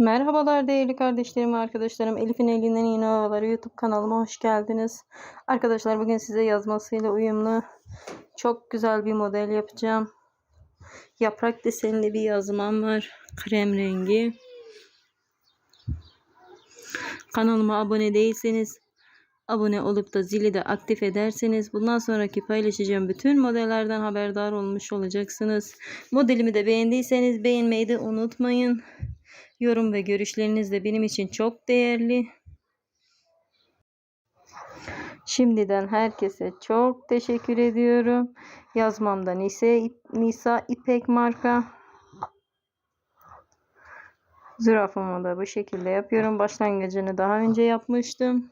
Merhabalar değerli kardeşlerim ve arkadaşlarım. Elif'in elinden yeni havaları YouTube kanalıma hoş geldiniz. Arkadaşlar bugün size yazmasıyla uyumlu çok güzel bir model yapacağım. Yaprak desenli bir yazmam var. Krem rengi. Kanalıma abone değilseniz abone olup da zili de aktif ederseniz bundan sonraki paylaşacağım bütün modellerden haberdar olmuş olacaksınız. Modelimi de beğendiyseniz beğenmeyi de unutmayın. Yorum ve görüşleriniz de benim için çok değerli. Şimdiden herkese çok teşekkür ediyorum. Yazmamda Nise, Nisa İpek marka. Zürafımı da bu şekilde yapıyorum. Başlangıcını daha önce yapmıştım.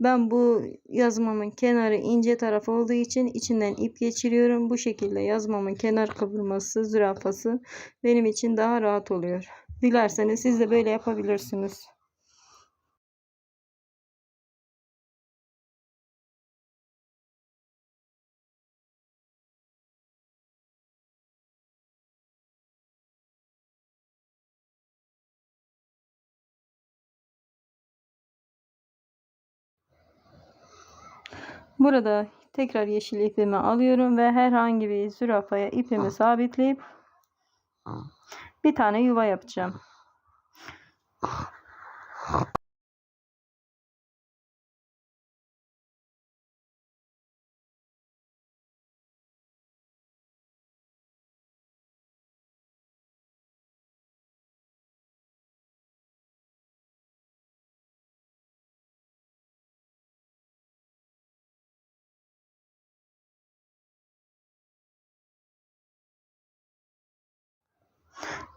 Ben bu yazmamın kenarı ince taraf olduğu için içinden ip geçiriyorum. Bu şekilde yazmamın kenar kıvırması, zürafası benim için daha rahat oluyor. Dilerseniz siz de böyle yapabilirsiniz. Burada tekrar yeşil ipimi alıyorum ve herhangi bir zürafaya ipimi sabitleyip bir tane yuva yapacağım.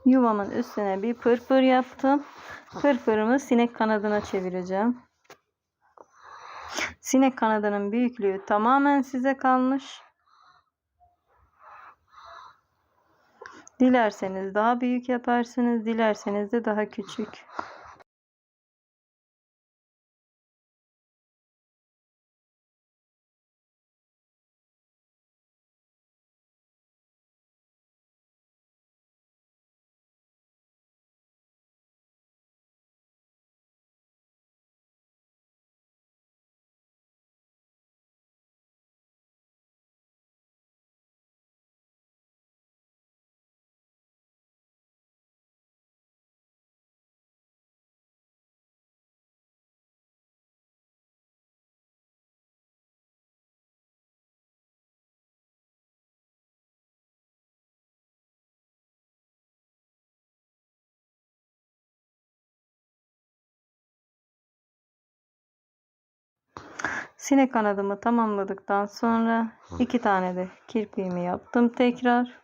Yuvamın üstüne bir pırpır yaptım. Pırpırımı sinek kanadına çevireceğim. Sinek kanadının büyüklüğü tamamen size kalmış. Dilerseniz daha büyük yaparsınız, dilerseniz de daha küçük. Sinek kanadımı tamamladıktan sonra iki tane de kirpiğimi yaptım tekrar.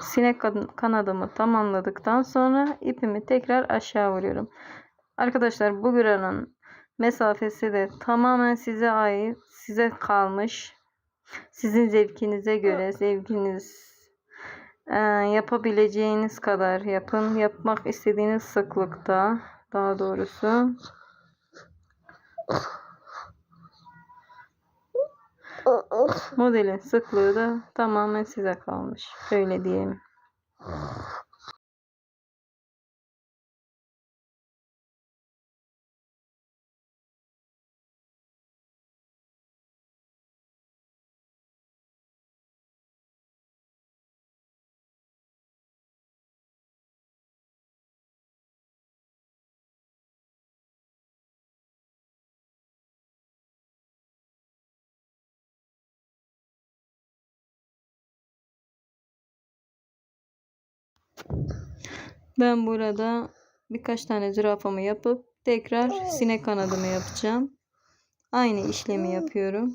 Sinek kanadımı tamamladıktan sonra ipimi tekrar aşağı vuruyorum. Arkadaşlar bu buranın mesafesi de tamamen size ait, size kalmış. Sizin zevkinize göre, zevkiniz yapabileceğiniz kadar yapın. Yapmak istediğiniz sıklıkta daha doğrusu. Modelin sıklığı da tamamen size kalmış. Öyle diyeyim. Ben burada birkaç tane zürafamı yapıp tekrar sinek kanadımı yapacağım. Aynı işlemi yapıyorum.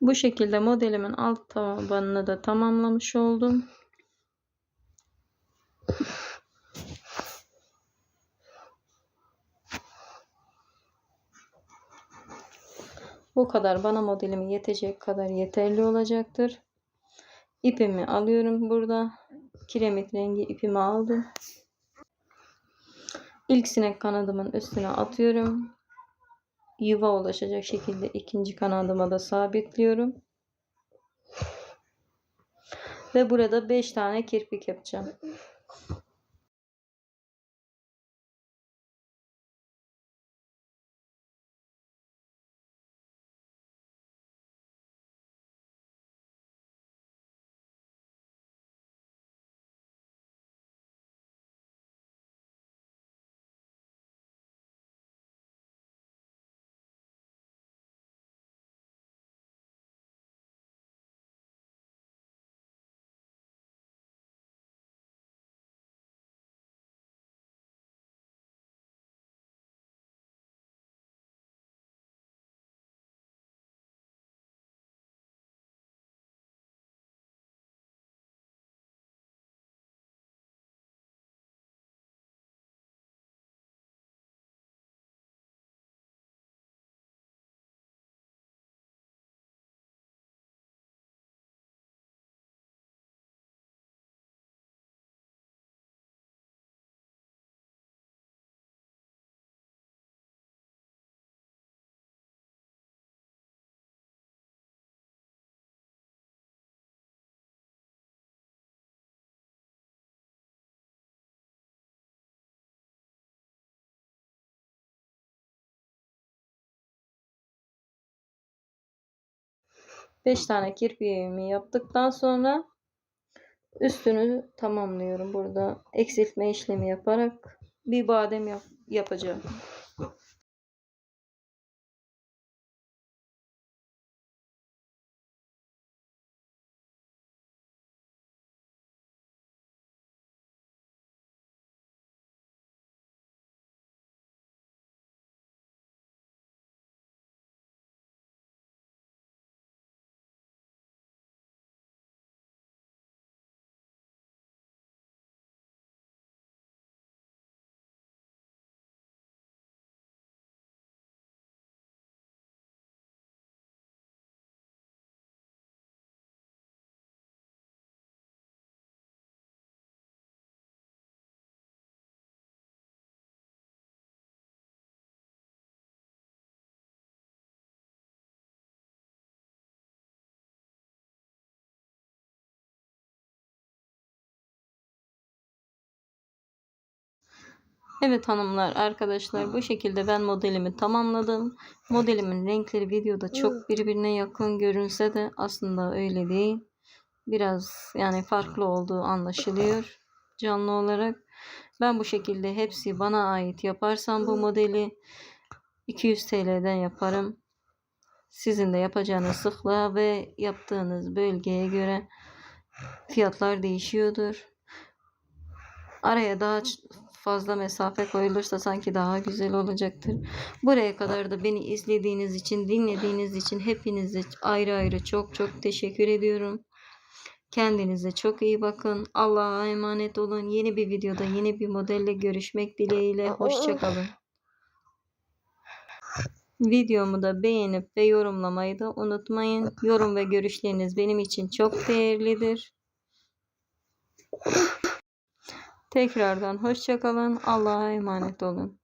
Bu şekilde modelimin alt tabanını da tamamlamış oldum. Bu kadar bana modelimi yetecek kadar yeterli olacaktır. İpimi alıyorum burada. Kiremit rengi ipimi aldım. İlk sinek kanadımın üstüne atıyorum. Yuva ulaşacak şekilde ikinci kanadıma da sabitliyorum. Ve burada 5 tane kirpik yapacağım. Beş tane kirpiğimi yaptıktan sonra üstünü tamamlıyorum. Burada eksiltme işlemi yaparak bir badem yap yapacağım. Evet hanımlar, arkadaşlar bu şekilde ben modelimi tamamladım. Modelimin renkleri videoda çok birbirine yakın görünse de aslında öyle değil. Biraz yani farklı olduğu anlaşılıyor canlı olarak. Ben bu şekilde hepsi bana ait yaparsam bu modeli 200 TL'den yaparım. Sizin de yapacağınız sıklığa ve yaptığınız bölgeye göre fiyatlar değişiyordur. Araya daha fazla mesafe koyulursa sanki daha güzel olacaktır. Buraya kadar da beni izlediğiniz için, dinlediğiniz için hepinize ayrı ayrı çok çok teşekkür ediyorum. Kendinize çok iyi bakın. Allah'a emanet olun. Yeni bir videoda yeni bir modelle görüşmek dileğiyle. Hoşçakalın. Videomu da beğenip ve yorumlamayı da unutmayın. Yorum ve görüşleriniz benim için çok değerlidir. Tekrardan hoşçakalın. Allah'a emanet olun.